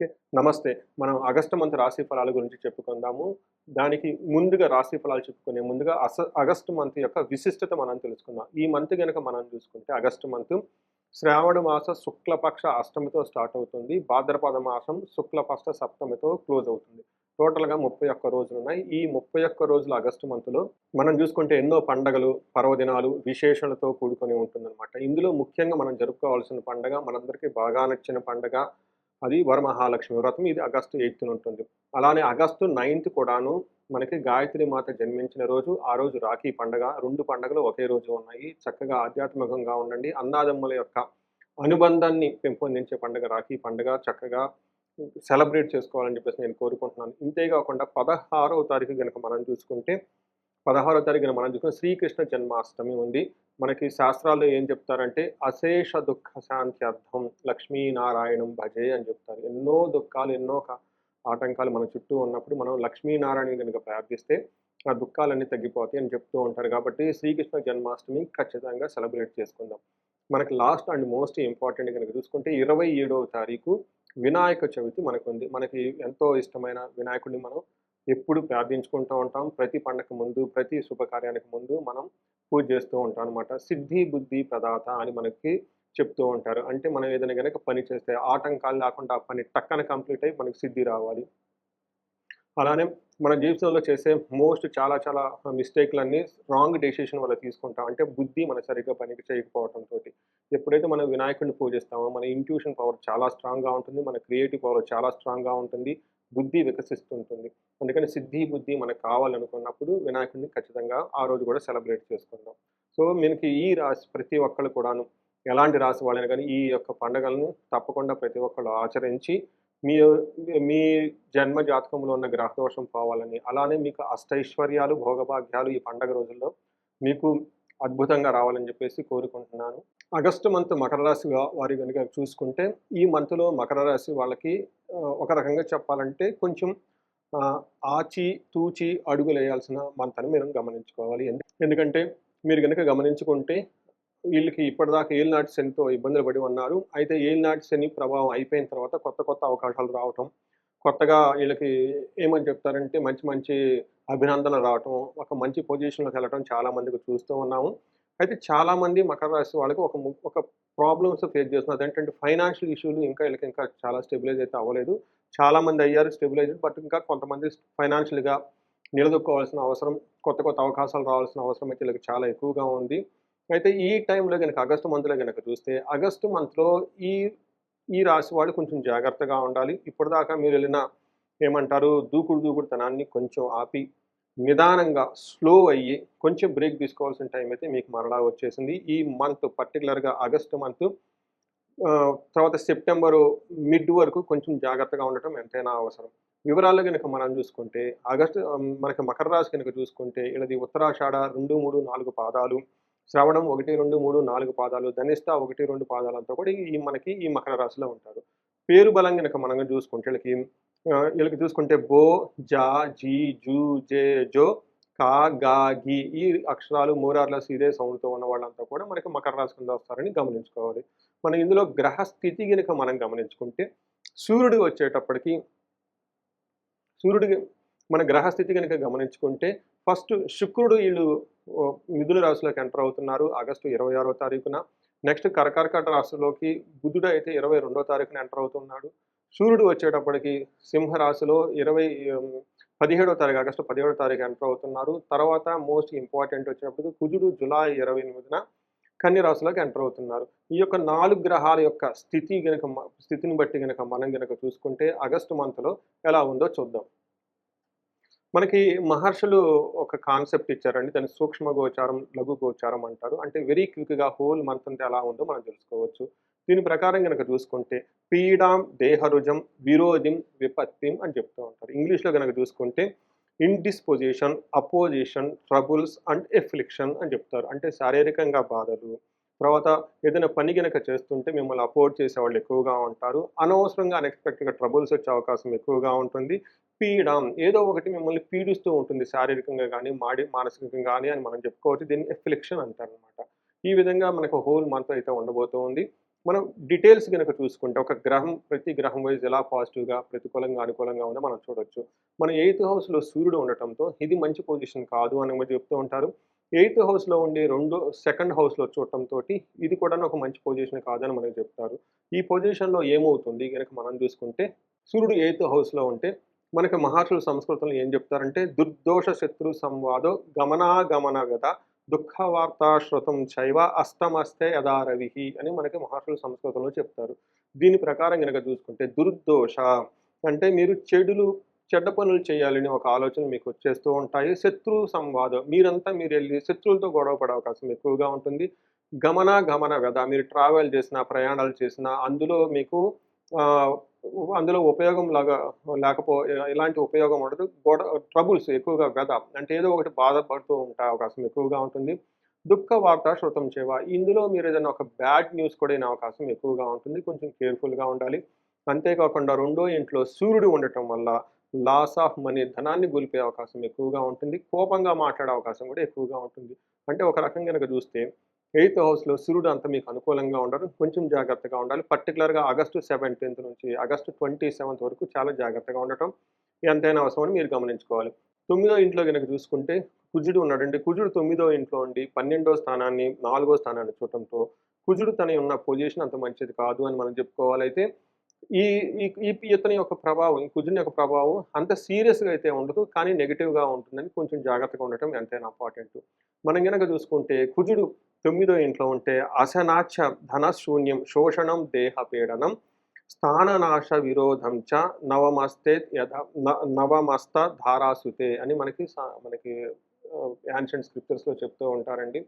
Okay. నమస్తే. మనం August month రాశి ఫలాల గురించి చెప్పుకుందాము. దానికి ముందుగా రాశి ఫలాలు చెప్పుకునే ముందుగా అస ఆగస్టు మంత్ యొక్క విశిష్టత మనం తెలుసుకుందాం. ఈ మంత్ కనుక మనం చూసుకుంటే ఆగస్టు మంత్ శ్రావణ మాస శుక్లపక్ష అష్టమితో స్టార్ట్ అవుతుంది. భాద్రపద మాసం శుక్లపక్ష సప్తమితో క్లోజ్ అవుతుంది. టోటల్గా ముప్పై ఒక్క రోజులు ఉన్నాయి. ఈ ముప్పై ఒక్క రోజులు ఆగస్టు మంత్లో మనం చూసుకుంటే ఎన్నో పండగలు పర్వదినాలు విశేషాలతో కూడుకొని ఉంటుందన్నమాట. ఇందులో ముఖ్యంగా మనం జరుపుకోవాల్సిన పండగ మనందరికీ బాగా నచ్చిన పండగ అది వరమహాలక్ష్మి వ్రతం. ఇది ఆగస్టు ఎయిత్ ఉంటుంది అలానే ఆగస్టు నైన్త్ కూడాను మనకి గాయత్రి మాత జన్మించిన రోజు ఆ రోజు రాఖీ పండగ. రెండు పండగలు ఒకే రోజు ఉన్నాయి. చక్కగా ఆధ్యాత్మికంగా ఉండండి. అన్నాదమ్ముల యొక్క అనుబంధాన్ని పెంపొందించే పండుగ రాఖీ పండుగ. చక్కగా సెలబ్రేట్ చేసుకోవాలని చెప్పేసి నేను కోరుకుంటున్నాను. ఇంతేకాకుండా పదహారవ తారీఖు కనుక మనం చూసుకుంటే పదహారో తారీఖున మనం చూసుకున్న శ్రీకృష్ణ జన్మాష్టమి ఉంది. మనకి శాస్త్రాల్లో ఏం చెప్తారంటే అశేష దుఃఖ శాంత్యర్థం లక్ష్మీనారాయణం భజే అని చెప్తారు. ఎన్నో దుఃఖాలు ఎన్నో ఆటంకాలు మన చుట్టూ ఉన్నప్పుడు మనం లక్ష్మీనారాయణ కనుక ప్రార్థిస్తే ఆ దుఃఖాలన్నీ తగ్గిపోతాయి అని చెప్తూ ఉంటారు. కాబట్టి శ్రీకృష్ణ జన్మాష్టమి ఖచ్చితంగా సెలబ్రేట్ చేసుకుందాం. మనకి లాస్ట్ అండ్ మోస్ట్ ఇంపార్టెంట్ కనుక చూసుకుంటే ఇరవై ఏడవ తారీఖు వినాయక చవితి మనకు ఉంది మనకి ఎంతో ఇష్టమైన వినాయకుడిని మనం ఎప్పుడు ప్రార్థించుకుంటూ ఉంటాం. ప్రతి పండగ ముందు ప్రతి శుభకార్యానికి ముందు మనం పూజ చేస్తూ ఉంటాం అనమాట సిద్ధి బుద్ధి ప్రదాత అని మనకి చెప్తూ ఉంటారు. అంటే మనం ఏదైనా కనుక పని చేస్తే ఆటంకాలు లేకుండా ఆ పని టక్కన కంప్లీట్ అయ్యి మనకి సిద్ధి రావాలి. అలానే మన జీవితంలో చేసే మోస్ట్ చాలా చాలా మిస్టేక్లన్నీ రాంగ్ డెసిషన్ వల్ల తీసుకుంటాం. అంటే బుద్ధి మన సరిగ్గా పనికి చేయకపోవడంతో ఎప్పుడైతే మనం వినాయకుడిని పూజిస్తామో మన ఇంట్యూషన్ పవర్ చాలా స్ట్రాంగ్గా ఉంటుంది. మన క్రియేటివ్ పవర్ చాలా స్ట్రాంగ్గా ఉంటుంది. బుద్ధి వికసిస్తుంటుంది. అందుకని సిద్ధి బుద్ధి మనకు కావాలనుకున్నప్పుడు వినాయకుడిని ఖచ్చితంగా ఆ రోజు కూడా సెలబ్రేట్ చేసుకుందాం. సో మనకి ఈ రాశి ప్రతి ఒక్కళ్ళు కూడాను ఎలాంటి రాశి వాళ్ళైనా కానీ ఈ యొక్క పండుగలను తప్పకుండా ప్రతి ఒక్కళ్ళు ఆచరించి మీ మీ జన్మ జాతకంలో ఉన్న గ్రహదోషం పోవాలని అలానే మీకు అష్టైశ్వర్యాలు భోగభాగ్యాలు ఈ పండగ రోజుల్లో మీకు అద్భుతంగా రావాలని చెప్పేసి కోరుకుంటున్నాను. ఆగస్టు మంత్ మకర రాశి వారి కనుక చూసుకుంటే ఈ మంత్లో మకర రాశి వాళ్ళకి ఒక రకంగా చెప్పాలంటే కొంచెం ఆచి తూచి అడుగులు వేయాల్సిన మంత్ అని మీరు గమనించుకోవాలి. ఎందు- ఎందుకంటే మీరు కనుక గమనించుకుంటే వీళ్ళకి ఇప్పటిదాకా ఏలినాటి శనితో ఇబ్బందులు పడి ఉన్నారు. అయితే ఏలినాటి శని ప్రభావం అయిపోయిన తర్వాత కొత్త కొత్త అవకాశాలు రావటం కొత్తగా వీళ్ళకి ఏమని చెప్తారంటే మంచి మంచి అభినందనలు రావటం ఒక మంచి పొజిషన్లోకి వెళ్ళటం చాలామందికి చూస్తూ ఉన్నాము. అయితే చాలామంది మకర రాశి వాళ్ళకి ఒక ము- ఒక ప్రాబ్లమ్స్ ఫేస్ చేస్తున్నారు. ఏంటంటే ఫైనాన్షియల్ ఇష్యూలు ఇంకా వీళ్ళకి ఇంకా చాలా స్టెబిలైజ్ అయితే అవ్వలేదు. చాలామంది అయ్యారు స్టెబిలైజ్ బట్ ఇంకా కొంతమంది ఫైనాన్షియల్గా నిలదొక్కోవాల్సిన అవసరం కొత్త కొత్త అవకాశాలు రావాల్సిన అవసరం అయితే వీళ్ళకి చాలా ఎక్కువగా ఉంది. అయితే ఈ టైంలో కనుక ఆగస్టు మంత్లో కనుక చూస్తే ఆగస్టు మంత్లో ఈ ఈ రాశి వాళ్ళు కొంచెం జాగ్రత్తగా ఉండాలి. ఇప్పటిదాకా మీరు వెళ్ళిన ఏమంటారు దూకుడు దూకుడుతనాన్ని కొంచెం ఆపి నిదానంగా స్లో అయ్యి కొంచెం బ్రేక్ తీసుకోవాల్సిన టైం అయితే మీకు మరలా వచ్చేసింది. ఈ మంత్ పర్టికులర్గా ఆగస్టు మంత్ తర్వాత సెప్టెంబరు మిడ్ వరకు కొంచెం జాగ్రత్తగా ఉండటం ఎంతైనా అవసరం. వివరాలు కనుక మనం చూసుకుంటే ఆగస్టు మనకి మకర రాశి కనుక చూసుకుంటే ఇలాది ఉత్తరాషాఢ రెండు మూడు నాలుగు పాదాలు శ్రవణం ఒకటి రెండు మూడు నాలుగు పాదాలు ధనిష్ట ఒకటి రెండు పాదాలంతా కూడా ఈ మనకి ఈ మకర రాశిలో ఉంటారు. పేరు బలం కనుక మనం చూసుకుంటే వీళ్ళకి వీళ్ళకి చూసుకుంటే బో జా జీ జూ జే జో కా గా గి ఈ అక్షరాలు మూరార్లస్ ఇదే సౌండ్తో ఉన్న వాళ్ళంతా కూడా మనకి మకర రాశి కింద వస్తారని గమనించుకోవాలి. మనం ఇందులో గ్రహ స్థితి కనుక మనం గమనించుకుంటే సూర్యుడు వచ్చేటప్పటికి సూర్యుడికి మన గ్రహస్థితి కనుక గమనించుకుంటే ఫస్ట్ శుక్రుడు వీళ్ళు మిథున రాశిలోకి ఎంటర్ అవుతున్నారు ఆగస్టు ఇరవై ఆరో తారీఖున. నెక్స్ట్ కరకర్కట రాశిలోకి బుధుడు అయితే ఇరవై రెండో తారీఖున ఎంటర్ అవుతున్నాడు. సూర్యుడు వచ్చేటప్పటికి సింహ రాశిలో ఇరవై పదిహేడో తారీఖు ఆగస్టు పదిహేడో తారీఖు ఎంటర్ అవుతున్నారు. తర్వాత మోస్ట్ ఇంపార్టెంట్ వచ్చినప్పటికి కుజుడు జూలై ఇరవై ఎనిమిదిన కన్య రాశిలోకి ఎంటర్ అవుతున్నారు. ఈ యొక్క నాలుగు గ్రహాల యొక్క స్థితి గనక స్థితిని బట్టి గనక మనం గనక చూసుకుంటే ఆగస్టు మంత్లో ఎలా ఉందో చూద్దాం. మనకి మహర్షులు ఒక కాన్సెప్ట్ ఇచ్చారండి. దాన్ని సూక్ష్మ గోచారం లఘు గోచారం అంటారు. అంటే వెరీ క్విక్గా హోల్ మంత్ అంతా ఎలా ఉందో మనం తెలుసుకోవచ్చు. దీని ప్రకారం కనుక చూసుకుంటే పీడాం దేహరుజం విరోధిం విపత్తిం అని చెప్తూ ఉంటారు. ఇంగ్లీష్లో కనుక చూసుకుంటే indisposition opposition troubles and affliction అని చెప్తారు. అంటే శారీరకంగా బాధలు తర్వాత ఏదైనా పని కనుక చేస్తుంటే మిమ్మల్ని అపోర్ట్ చేసే వాళ్ళు ఎక్కువగా ఉంటారు. అనవసరంగా అన్ఎక్స్పెక్టెడ్గా ట్రబుల్స్ వచ్చే అవకాశం ఎక్కువగా ఉంటుంది. పీడం ఏదో ఒకటి మిమ్మల్ని పీడిస్తూ ఉంటుంది శారీరకంగా కానీ మాడి మానసికంగా కానీ అని మనం చెప్పుకోవచ్చు. దీన్ని ఎఫ్లిక్షన్ అంటారు అనమాట ఈ విధంగా మనకు హోల్ మంత్ అయితే ఉండబోతూ ఉంది. మనం డీటెయిల్స్ కనుక చూసుకుంటే ఒక గ్రహం ప్రతి గ్రహం వైజ్ ఎలా పాజిటివ్గా ప్రతికూలంగా అనుకూలంగా ఉందో మనం చూడొచ్చు. మన ఎయిత్ హౌస్లో సూర్యుడు ఉండటంతో ఇది మంచి పొజిషన్ కాదు అని చెప్తూ ఉంటారు. ఎయిత్ హౌస్లో ఉండే రెండు సెకండ్ హౌస్లో చూడటంతో ఇది కూడా ఒక మంచి పొజిషన్ కాదని మనకు చెప్తారు. ఈ పొజిషన్లో ఏమవుతుంది కనుక మనం చూసుకుంటే సూర్యుడు ఎయిత్ హౌస్లో ఉంటే మనకి మహర్షుల సంస్కృతంలో ఏం చెప్తారంటే దుర్దోష శత్రు సంవాదో గమనాగమన గత దుఃఖ వార్తా చైవ అస్తమస్తే యథారవిహి అని మనకి మహర్షుల సంస్కృతంలో చెప్తారు. దీని ప్రకారం కనుక చూసుకుంటే దుర్దోష అంటే మీరు చెడులు చెడ్డ పనులు చేయాలని ఒక ఆలోచన మీకు వచ్చేస్తూ ఉంటాయి. శత్రు సంవాదం మీరంతా మీరు వెళ్ళి శత్రువులతో గొడవ పడే అవకాశం ఎక్కువగా ఉంటుంది. గమన గమన వ్యధ మీరు ట్రావెల్ చేసిన ప్రయాణాలు చేసిన అందులో మీకు అందులో ఉపయోగం లాగా లేకపో ఎలాంటి ఉపయోగం ఉండదు. గొడ ట్రబుల్స్ ఎక్కువగా వ్యధ అంటే ఏదో ఒకటి బాధపడుతూ ఉంటే అవకాశం ఎక్కువగా ఉంటుంది. దుఃఖ వార్త శృతం చేవ ఇందులో మీరు ఏదైనా ఒక బ్యాడ్ న్యూస్ కూడా అయిన అవకాశం ఎక్కువగా ఉంటుంది. కొంచెం కేర్ఫుల్గా ఉండాలి. అంతేకాకుండా రెండో ఇంట్లో సూర్యుడు ఉండటం వల్ల లాస్ ఆఫ్ మనీ ధనాన్ని కోల్పోయే అవకాశం ఎక్కువగా ఉంటుంది. కోపంగా మాట్లాడే అవకాశం కూడా ఎక్కువగా ఉంటుంది. అంటే ఒక రకంగా కనుక చూస్తే ఎయిత్ హౌస్లో సూర్యుడు అంత మీకు అనుకూలంగా ఉండరు. కొంచెం జాగ్రత్తగా ఉండాలి. పర్టికులర్గా ఆగస్టు సెవెంటీన్త్ నుంచి ఆగస్టు ట్వంటీ సెవెంత్ వరకు చాలా జాగ్రత్తగా ఉండటం ఎంతైనా అవసరమని మీరు గమనించుకోవాలి. తొమ్మిదో ఇంట్లో కనుక చూసుకుంటే కుజుడు ఉన్నాడండి. కుజుడు తొమ్మిదో ఇంట్లో ఉండి పన్నెండో స్థానాన్ని నాలుగో స్థానాన్ని చూడటంతో కుజుడు తన ఉన్న పొజిషన్ అంత మంచిది కాదు అని మనం చెప్పుకోవాలైతే ఈ ఈ- ఈ ఇతని యొక్క ప్రభావం ఈ కుజుని యొక్క ప్రభావం అంత సీరియస్గా అయితే ఉండదు కానీ నెగిటివ్గా ఉంటుందని కొంచెం జాగ్రత్తగా ఉండటం ఎంతైనా ఇంపార్టెంట్. మనం కనుక చూసుకుంటే కుజుడు తొమ్మిదో ఇంట్లో ఉంటే అసనాచ ధనశూన్యం శోషణం దేహ పీడనం స్థాననాశ విరోధం చ నవమస్తే యథ నవమస్త ధారాసుతే అని మనకి సా- మనకి యాన్షియంట్ స్క్రిప్చర్స్లో చెప్తూ ఉంటారండి.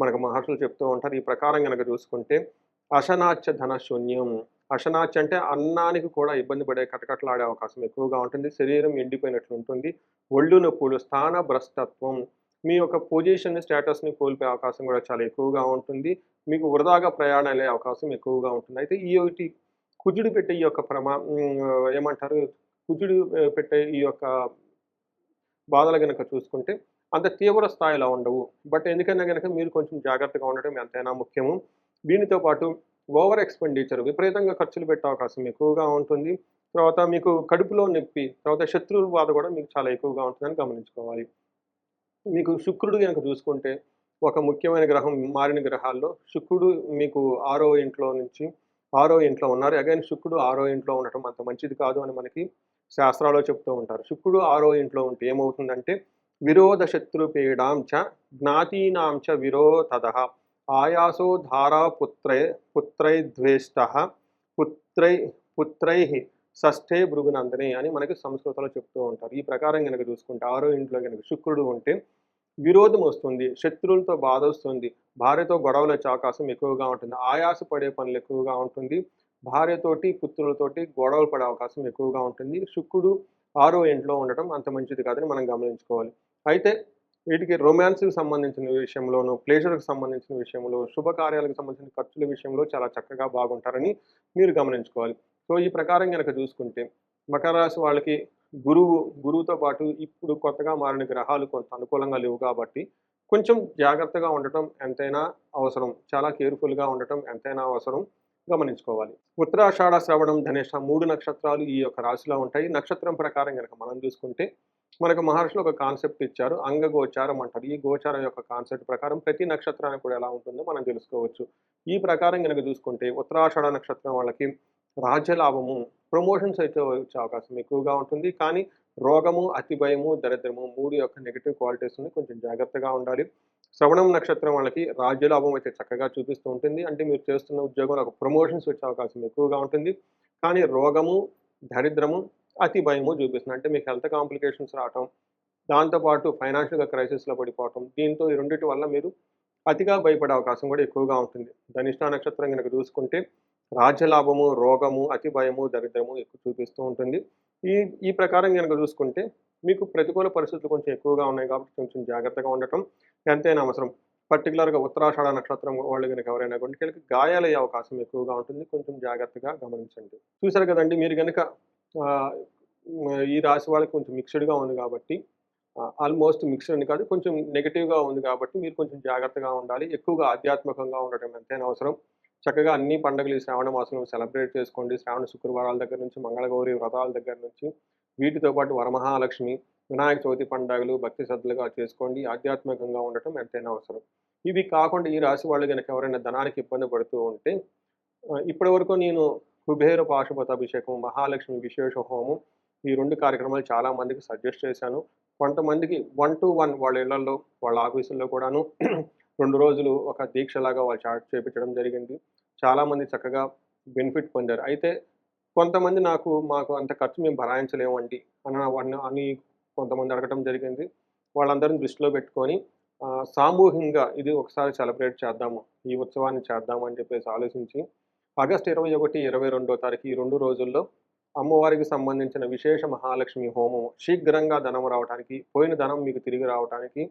మనకు మహర్షులు చెప్తూ ఉంటారు. ఈ ప్రకారం కనుక చూసుకుంటే అసనాచ ధనశూన్యం అశనాచ్య అంటే అన్నానికి కూడా ఇబ్బంది పడే కటకట్లాడే అవకాశం ఎక్కువగా ఉంటుంది. శరీరం ఎండిపోయినట్లు ఉంటుంది. ఒళ్ళు నొప్పులు స్థాన భ్రష్టత్వం. మీ యొక్క పొజిషన్ స్టేటస్ని కోల్పోయే అవకాశం కూడా చాలా ఎక్కువగా ఉంటుంది. మీకు వృధాగా ప్రయాణం అయ్యే అవకాశం ఎక్కువగా ఉంటుంది. అయితే ఈ ఒకటి కుజుడు పెట్టే ఈ యొక్క ప్రమా ఏమంటారు? కుజుడు పెట్టే ఈ యొక్క బాధలు కనుక చూసుకుంటే అంత తీవ్ర స్థాయిలో ఉండవు. బట్ ఎందుకన్నా కనుక మీరు కొంచెం జాగ్రత్తగా ఉండటం ఎంతైనా ముఖ్యము. దీనితో పాటు ఓవర్ ఎక్స్పెండిచర్ విపరీతంగా ఖర్చులు పెట్టే అవకాశం ఎక్కువగా ఉంటుంది. తర్వాత మీకు కడుపులో నొప్పి తర్వాత శత్రువుల బాధ కూడా మీకు చాలా ఎక్కువగా ఉంటుందని గమనించుకోవాలి. మీకు శుక్రుడు కనుక చూసుకుంటే ఒక ముఖ్యమైన గ్రహం మారిన గ్రహాల్లో శుక్రుడు మీకు ఆరో ఇంట్లో నుంచి ఆరో ఇంట్లో ఉన్నారు. అగైన్ శుక్రుడు ఆరో ఇంట్లో ఉండటం అంత మంచిది కాదు అని మనకి శాస్త్రాల్లో చెప్తూ ఉంటారు. శుక్రుడు ఆరో ఇంట్లో ఉంటే ఏమవుతుందంటే విరోధ శత్రు పీడాం జ్ఞాతీనాంచ విరోధ ఆయాసో ధారా పుత్రై పుత్రై ద్వేష్ట పుత్రై పుత్రై షష్ఠే భృగునందని అని మనకి సంస్కృతంలో చెప్తూ ఉంటారు. ఈ ప్రకారం కనుక చూసుకుంటే ఆరో ఇంట్లో కనుక శుక్రుడు ఉంటే విరోధం వస్తుంది శత్రువులతో బాధ వస్తుంది భార్యతో గొడవలు వచ్చే అవకాశం ఎక్కువగా ఉంటుంది ఆయాస పడే పనులు ఎక్కువగా ఉంటుంది భార్యతోటి పుత్రులతోటి గొడవలు పడే అవకాశం ఎక్కువగా ఉంటుంది. శుక్రుడు ఆరో ఇంట్లో ఉండటం అంత మంచిది కాదని మనం గమనించుకోవాలి. అయితే వీటికి రొమాన్స్కి సంబంధించిన విషయంలోనూ ప్లేజర్కి సంబంధించిన విషయంలో శుభకార్యాలకు సంబంధించిన ఖర్చుల విషయంలో చాలా చక్కగా బాగుంటారని మీరు గమనించుకోవాలి. సో ఈ ప్రకారం కనుక చూసుకుంటే మకర రాశి వాళ్ళకి గురువు గురువుతో పాటు ఇప్పుడు కొత్తగా మారిన గ్రహాలు కొంత అనుకూలంగా లేవు కాబట్టి కొంచెం జాగ్రత్తగా ఉండటం ఎంతైనా అవసరం. చాలా కేర్ఫుల్గా ఉండటం ఎంతైనా అవసరం. గమనించుకోవాలి. ఉత్తరాషాఢ శ్రవణం ధనేష మూడు నక్షత్రాలు ఈ యొక్క రాశిలో ఉంటాయి. నక్షత్రం ప్రకారం కనుక మనం చూసుకుంటే మనకు మహర్షులు ఒక కాన్సెప్ట్ ఇచ్చారు అంగ గోచారం అంటారు. ఈ గోచారం యొక్క కాన్సెప్ట్ ప్రకారం ప్రతి నక్షత్రానికి కూడా ఎలా ఉంటుందో మనం తెలుసుకోవచ్చు. ఈ ప్రకారం కనుక చూసుకుంటే ఉత్తరాషాఢ నక్షత్రం వాళ్ళకి రాజ్యలాభము ప్రమోషన్స్ అయితే వచ్చే అవకాశం ఎక్కువగా ఉంటుంది. కానీ రోగము అతి భయము దరిద్రము మూడు యొక్క నెగిటివ్ క్వాలిటీస్ని కొంచెం జాగ్రత్తగా ఉండాలి. శ్రవణం నక్షత్రం వాళ్ళకి రాజ్యలాభం అయితే చక్కగా చూపిస్తూ ఉంటుంది. అంటే మీరు చేస్తున్న ఉద్యోగంలో ఒక ప్రమోషన్స్ వచ్చే అవకాశం ఎక్కువగా ఉంటుంది. కానీ రోగము దరిద్రము అతి భయము చూపిస్తుంది. అంటే మీకు హెల్త్ కాంప్లికేషన్స్ రావటం దాంతోపాటు ఫైనాన్షియల్గా క్రైసిస్లో పడిపోవటం దీంతో ఈ రెండింటి వల్ల మీరు అతిగా భయపడే అవకాశం కూడా ఎక్కువగా ఉంటుంది. ధనిష్ట నక్షత్రం కనుక చూసుకుంటే రాజ్యలాభము రోగము అతి భయము దరిద్రము ఎక్కువ చూపిస్తూ ఉంటుంది. ఈ ఈ ప్రకారం కనుక చూసుకుంటే మీకు ప్రతికూల పరిస్థితులు కొంచెం ఎక్కువగా ఉన్నాయి కాబట్టి కొంచెం జాగ్రత్తగా ఉండటం ఎంతైనా అవసరం. పర్టికులర్గా ఉత్తరాషాఢ నక్షత్రం వాళ్ళు కనుక ఎవరైనా గుండెకి గాయాలయ్యే అవకాశం ఎక్కువగా ఉంటుంది. కొంచెం జాగ్రత్తగా గమనించండి. చూసారు కదండి మీరు కనుక ఈ రాశి వాళ్ళకి కొంచెం మిక్స్డ్గా ఉంది కాబట్టి ఆల్మోస్ట్ మిక్స్డ్ అని కాదు కొంచెం నెగిటివ్గా ఉంది కాబట్టి మీరు కొంచెం జాగ్రత్తగా ఉండాలి. ఎక్కువగా ఆధ్యాత్మికంగా ఉండటం ఎంతైనా అవసరం. చక్కగా అన్ని పండుగలు ఈ శ్రావణ మాసంలో సెలబ్రేట్ చేసుకోండి. శ్రావణ శుక్రవారాల దగ్గర నుంచి మంగళగౌరి వ్రతాల దగ్గర నుంచి వీటితో పాటు వరమహాలక్ష్మి వినాయక చవితి పండుగలు భక్తి శ్రద్ధలుగా చేసుకోండి. ఆధ్యాత్మికంగా ఉండటం ఎంతైనా అవసరం. ఇవి కాకుండా ఈ రాశి వాళ్ళు కనుక ఎవరైనా ధనానికి ఇబ్బంది పడుతూ ఉంటే ఇప్పటి వరకు నేను కుబేర పాశుపత అభిషేకం మహాలక్ష్మి విశేష హోమం ఈ రెండు కార్యక్రమాలు చాలా మందికి సజెస్ట్ చేశాను. కొంతమందికి వన్ టు వన్ వాళ్ళ ఇళ్ళలో వాళ్ళ ఆఫీసుల్లో కూడాను రెండు రోజులు ఒక దీక్షలాగా వాళ్ళు చాట్ చేపించడం జరిగింది. చాలామంది చక్కగా బెనిఫిట్ పొందారు. అయితే కొంతమంది నాకు మాకు అంత ఖర్చు మేము భరాయించలేమండి అని అని- అని కొంతమంది అడగటం జరిగింది. వాళ్ళందరిని దృష్టిలో పెట్టుకొని సామూహికంగా ఇది ఒకసారి సెలబ్రేట్ చేద్దాము ఈ ఉత్సవాన్ని చేద్దాము అని చెప్పేసి ఆలోచించి ఆగస్టు ఇరవై ఒకటి ఇరవై రెండో తారీఖు ఈ రెండు రోజుల్లో అమ్మవారికి సంబంధించిన విశేష మహాలక్ష్మి హోమం శీఘ్రంగా ధనం రావడానికి పోయిన ధనం మీకు తిరిగి రావడానికి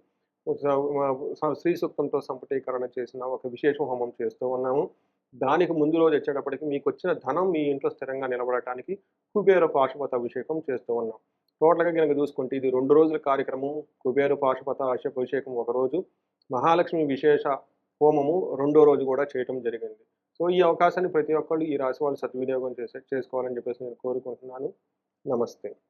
శ్రీ సూక్తంతో సంపుటీకరణ చేసిన ఒక విశేష హోమం చేస్తూ ఉన్నాము. దానికి ముందు రోజు వచ్చేటప్పటికి మీకు వచ్చిన ధనం మీ ఇంట్లో స్థిరంగా నిలబడటానికి కుబేర పాశుపత అభిషేకం చేస్తూ ఉన్నాం. టోటల్గా కనుక చూసుకుంటే ఇది రెండు రోజుల కార్యక్రమం కుబేర పాశుపత అశ- అభిషేకం ఒక రోజు. మహాలక్ష్మి విశేష హోమము రెండో రోజు కూడా చేయటం జరిగింది. సో ఈ అవకాశాన్ని ప్రతి ఒక్కళ్ళు ఈ రాశి వాళ్ళు సద్వినియోగం చేసే చేసుకోవాలని చెప్పేసి నేను కోరుకుంటున్నాను. నమస్తే.